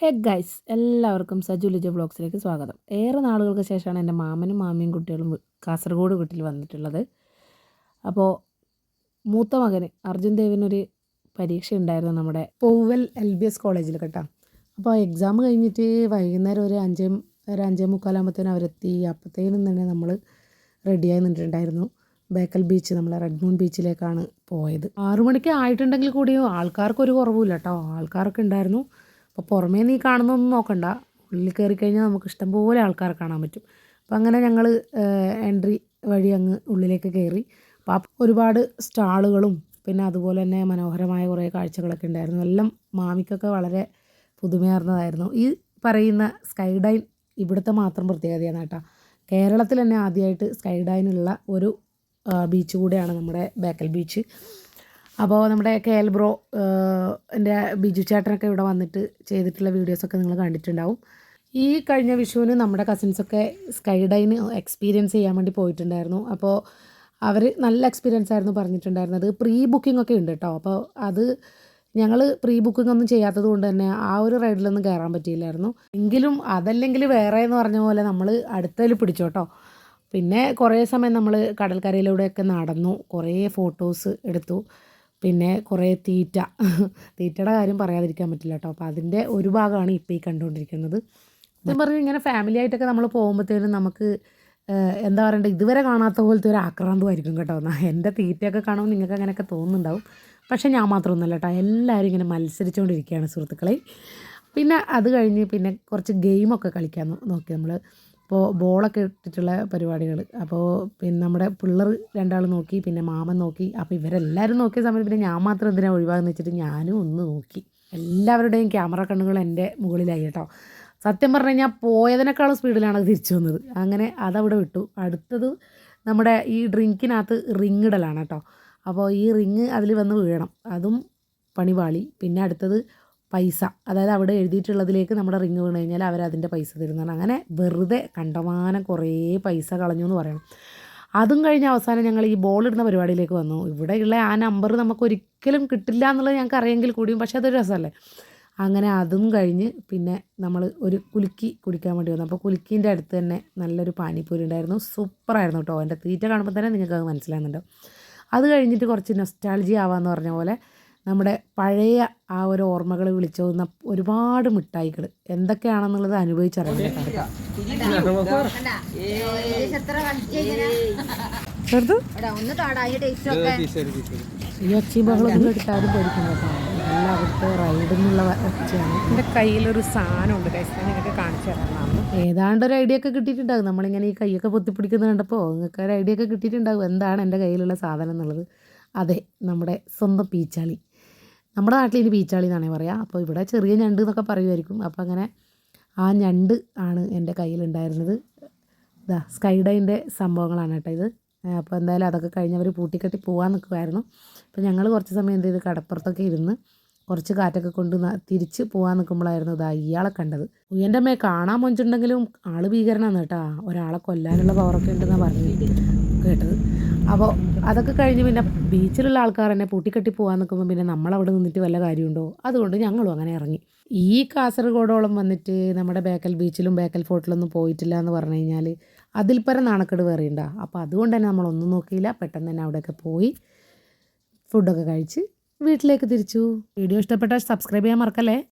Hey guys എല്ലാവർക്കും സജു ലിജ വ്ളോഗ്സിലേക്ക് സ്വാഗതം. ഏറെ നാളുകൾക്ക് ശേഷമാണ് എന്റെ മാമനും മാമിയും കുട്ടികളും കാസർഗോഡ് വീട്ടിൽ വന്നിട്ടുള്ളത്. അപ്പോൾ മൂത്ത മകന് അർജുൻ ദേവിനൊരു പരീക്ഷ ഉണ്ടായിരുന്നു നമ്മുടെ പൂവൽ എൽ ബി എസ് കോളേജിൽ കേട്ടോ. അപ്പോൾ എക്സാം കഴിഞ്ഞിട്ട് വൈകുന്നേരം ഒരു അഞ്ചേ ഒരു അഞ്ചേ മുക്കാലാകുമ്പോഴത്തേനും അവരെത്തി. അപ്പോഴത്തേനും തന്നെ നമ്മൾ റെഡിയായി നിന്നിട്ടുണ്ടായിരുന്നു. ബേക്കൽ ബീച്ച് നമ്മളെ റെഡ് മൂൺ ബീച്ചിലേക്കാണ് പോയത്. ആറു മണിക്ക് ആയിട്ടുണ്ടെങ്കിൽ കൂടിയും ആൾക്കാർക്കൊരു കുറവുമില്ല കേട്ടോ. ആൾക്കാർക്ക് ഉണ്ടായിരുന്നു. അപ്പോൾ പുറമേ നീ കാണുന്നൊന്നും നോക്കണ്ട. ഉള്ളിൽ കയറി കഴിഞ്ഞാൽ നമുക്ക് ഇഷ്ടം പോലെ ആൾക്കാരെ കാണാൻ പറ്റും. അപ്പോൾ അങ്ങനെ ഞങ്ങൾ എൻട്രി വഴി അങ്ങ് ഉള്ളിലേക്ക് കയറി അപ്പോൾ ഒരുപാട് സ്റ്റാളുകളും പിന്നെ അതുപോലെ തന്നെ മനോഹരമായ കുറേ കാഴ്ചകളൊക്കെ ഉണ്ടായിരുന്നു. എല്ലാം മാമിക്കൊക്കെ വളരെ പുതുമയാർന്നതായിരുന്നു. ഈ പറയുന്ന സ്കൈ ഡൈൻ ഇവിടുത്തെ മാത്രം പ്രത്യേകതയാണ് കേട്ടോ. കേരളത്തിൽ തന്നെ ആദ്യമായിട്ട് സ്കൈ ഡൈനുള്ള ഒരു ബീച്ച് കൂടെയാണ് നമ്മുടെ ബേക്കൽ ബീച്ച്. അപ്പോൾ നമ്മുടെ കെ എൽ ബ്രോ എന്റെ ബിജു ചേട്ടനൊക്കെ ഇവിടെ വന്നിട്ട് ചെയ്തിട്ടുള്ള വീഡിയോസൊക്കെ നിങ്ങൾ കണ്ടിട്ടുണ്ടാവും. ഈ കഴിഞ്ഞ വിഷുവിന് നമ്മുടെ കസിൻസൊക്കെ സ്കൈ ഡൈന് എക്സ്പീരിയൻസ് ചെയ്യാൻ വേണ്ടി പോയിട്ടുണ്ടായിരുന്നു. അപ്പോൾ അവർ നല്ല എക്സ്പീരിയൻസ് ആയിരുന്നു പറഞ്ഞിട്ടുണ്ടായിരുന്നത്. പ്രീ ബുക്കിംഗ് ഒക്കെ ഉണ്ട് കേട്ടോ. അപ്പോൾ അത് ഞങ്ങൾ പ്രീ ബുക്കിംഗ് ഒന്നും ചെയ്യാത്തത് കൊണ്ട് തന്നെ ആ ഒരു റൈഡിലൊന്നും കയറാൻ പറ്റിയില്ലായിരുന്നു. എങ്കിലും അതല്ലെങ്കിൽ വേറെ എന്ന് പറഞ്ഞ പോലെ നമ്മൾ അടുത്തതിൽ പിടിച്ചു കേട്ടോ. പിന്നെ കുറേ സമയം നമ്മൾ കടൽക്കരയിലൂടെയൊക്കെ നടന്നു. കുറേ ഫോട്ടോസ് എടുത്തു. പിന്നെ കുറേ തീറ്റ. തീറ്റയുടെ കാര്യം പറയാതിരിക്കാൻ പറ്റില്ല കേട്ടോ. അപ്പോൾ അതിന്റെ ഒരു ഭാഗമാണ് ഇപ്പോൾ ഈ കണ്ടുകൊണ്ടിരിക്കുന്നത്. സത്യം പറഞ്ഞാൽ ഇങ്ങനെ ഫാമിലി ആയിട്ടൊക്കെ നമ്മൾ പോകുമ്പോഴത്തേനും നമുക്ക് എന്താ പറയണ്ടത് ഇതുവരെ കാണാത്ത പോലത്തെ ഒരു ആക്രാന്തമായിരിക്കും കേട്ടോ. എന്നാൽ എന്റെ തീറ്റയൊക്കെ കാണുമ്പോൾ നിങ്ങൾക്ക് അങ്ങനെയൊക്കെ തോന്നുന്നുണ്ടാവും. പക്ഷേ ഞാൻ മാത്രമൊന്നുമല്ല കേട്ടോ. എല്ലാവരും ഇങ്ങനെ മത്സരിച്ചുകൊണ്ടിരിക്കുകയാണ് സുഹൃത്തുക്കളെ. പിന്നെ അത് കഴിഞ്ഞ് പിന്നെ കുറച്ച് ഗെയിമൊക്കെ കളിക്കാൻ നോക്കി. നമ്മൾ അപ്പോൾ ബോളൊക്കെ ഇട്ടിട്ടുള്ള പരിപാടികൾ അപ്പോൾ പിന്നെ നമ്മുടെ പിള്ളേർ രണ്ടാൾ നോക്കി പിന്നെ മാമൻ നോക്കി. അപ്പോൾ ഇവരെല്ലാവരും നോക്കിയ സമയത്ത് പിന്നെ ഞാൻ മാത്രം എന്തിനാണ് ഒഴിവാകുന്ന വെച്ചിട്ട് ഞാനും ഒന്ന് നോക്കി. എല്ലാവരുടെയും ക്യാമറ കണ്ണുകൾ എന്റെ മുകളിലായി കേട്ടോ. സത്യം പറഞ്ഞു കഴിഞ്ഞാൽ പോയതിനേക്കാളും സ്പീഡിലാണ് തിരിച്ചു വന്നത്. അങ്ങനെ അതവിടെ വിട്ടു. അടുത്തത് നമ്മുടെ ഈ ഡ്രിങ്കിനകത്ത് റിങ് ഇടലാണ് കേട്ടോ. അപ്പോൾ ഈ റിങ് അതിൽ വന്ന് വീഴണം. അതും പണിപാളി. പിന്നെ അടുത്തത് പൈസ. അതായത് അവിടെ എഴുതിയിട്ടുള്ളതിലേക്ക് നമ്മുടെ റിങ് വീണ് കഴിഞ്ഞാൽ അവരതിന്റെ പൈസ തരുന്നതാണ് അങ്ങനെ വെറുതെ കണ്ടമാനം കുറേ പൈസ കളഞ്ഞു എന്ന് പറയണം. അതും കഴിഞ്ഞ് അവസാനം ഞങ്ങൾ ഈ ബോൾ ഇടുന്ന പരിപാടിയിലേക്ക് വന്നു. ഇവിടെയുള്ള ആ നമ്പർ നമുക്ക് ഒരിക്കലും കിട്ടില്ല എന്നുള്ളത് ഞങ്ങൾക്ക് അറിയെങ്കിൽ കൂടിയും പക്ഷേ അതൊരു രസമല്ലേ? അങ്ങനെ അതും കഴിഞ്ഞ് പിന്നെ നമ്മൾ ഒരു കുലുക്കി കുടിക്കാൻ വേണ്ടി വന്നു. അപ്പോൾ കുലുക്കീന്റെ അടുത്ത് തന്നെ നല്ലൊരു പാനിപ്പൂരി ഉണ്ടായിരുന്നു. സൂപ്പറായിരുന്നു കേട്ടോ. എന്റെ തീറ്റ കാണുമ്പോൾ തന്നെ നിങ്ങൾക്ക് അത് മനസ്സിലാകുന്നുണ്ട് അത് കഴിഞ്ഞിട്ട് കുറച്ച് നൊസ്റ്റാൾജി ആവാമെന്ന് പറഞ്ഞ പോലെ നമ്മുടെ പഴയ ആ ഒരു ഓർമ്മകൾ വിളിച്ചു പോകുന്ന ഒരുപാട് മിഠായികൾ എന്തൊക്കെയാണെന്നുള്ളത് അനുഭവിച്ചറിയാം ഈ എടുത്താലും ഒച്ചയാണ്. എന്റെ കയ്യിലൊരു സാധനമുണ്ട് ഞാൻ നിങ്ങൾക്ക് കാണിച്ചു തരാം. ഏതാണ്ട് ഒരു ഐഡിയ ഒക്കെ കിട്ടിയിട്ടുണ്ടാകും. നമ്മളിങ്ങനെ ഈ കൈയൊക്കെ പൊത്തിപ്പിടിക്കുന്നത് കണ്ടപ്പോൾ നിങ്ങൾക്ക് ഒരു ഐഡിയ ഒക്കെ കിട്ടിയിട്ടുണ്ടാകും. എന്താണ് എന്റെ കയ്യിലുള്ള സാധനം എന്നുള്ളത്? അതെ നമ്മുടെ സ്വന്തം പീച്ചാളി. നമ്മുടെ നാട്ടിൽ ഇനി പീച്ചാളി എന്നാണേ പറയുക അപ്പോൾ ഇവിടെ ചെറിയ ഞണ്ട് എന്നൊക്കെ പറയുമായിരിക്കും. അപ്പോൾ അങ്ങനെ ആ ഞണ്ട് ആണ് എന്റെ കയ്യിലുണ്ടായിരുന്നത് ഇതാ സ്കൈഡൈന്റെ സംഭവങ്ങളാണ് കേട്ടോ ഇത്. അപ്പോൾ എന്തായാലും അതൊക്കെ കഴിഞ്ഞവർ പൂട്ടിക്കെട്ടി പോകാൻ നിൽക്കുമായിരുന്നു അപ്പോൾ ഞങ്ങൾ കുറച്ച് സമയം എന്ത് ചെയ്ത് കടപ്പുറത്തൊക്കെ ഇരുന്ന് കുറച്ച് കാറ്റൊക്കെ കൊണ്ട് തിരിച്ച് പോകാൻ നിൽക്കുമ്പോഴായിരുന്നു ഇതാ ഇയാളെ കണ്ടത്. ഉയ്യന്റെ അമ്മയെ കാണാൻ മൊഞ്ചുണ്ടെങ്കിലും ആൾ ഭീകരനാണ് കേട്ടോ. ഒരാളെ കൊല്ലാനുള്ള പവറൊക്കെ ഉണ്ടെന്നാണ് പറഞ്ഞു കേട്ടത്. അപ്പോൾ അതൊക്കെ കഴിഞ്ഞ് പിന്നെ ബീച്ചിലുള്ള ആൾക്കാർ തന്നെ പൂട്ടിക്കെട്ടി പോകാൻ നിൽക്കുമ്പോൾ പിന്നെ നമ്മളവിടെ നിന്നിട്ട് വല്ല കാര്യമുണ്ടോ? അതുകൊണ്ട് ഞങ്ങളും അങ്ങനെ ഇറങ്ങി. ഈ കാസർഗോഡോളം വന്നിട്ട് നമ്മുടെ ബേക്കൽ ബീച്ചിലും ബേക്കൽ ഫോർട്ടിലൊന്നും പോയിട്ടില്ല എന്ന് പറഞ്ഞു കഴിഞ്ഞാൽ അതിൽ പരം നാണക്കേട് വേറെ ഉണ്ടാ. അപ്പോൾ അതുകൊണ്ട് തന്നെ നമ്മളൊന്നും നോക്കിയില്ല. പെട്ടെന്ന് തന്നെ അവിടെയൊക്കെ പോയി ഫുഡൊക്കെ കഴിച്ച് വീട്ടിലേക്ക് തിരിച്ചു. വീഡിയോ ഇഷ്ടപ്പെട്ടാൽ സബ്സ്ക്രൈബ് ചെയ്യാൻ മറക്കല്ലേ?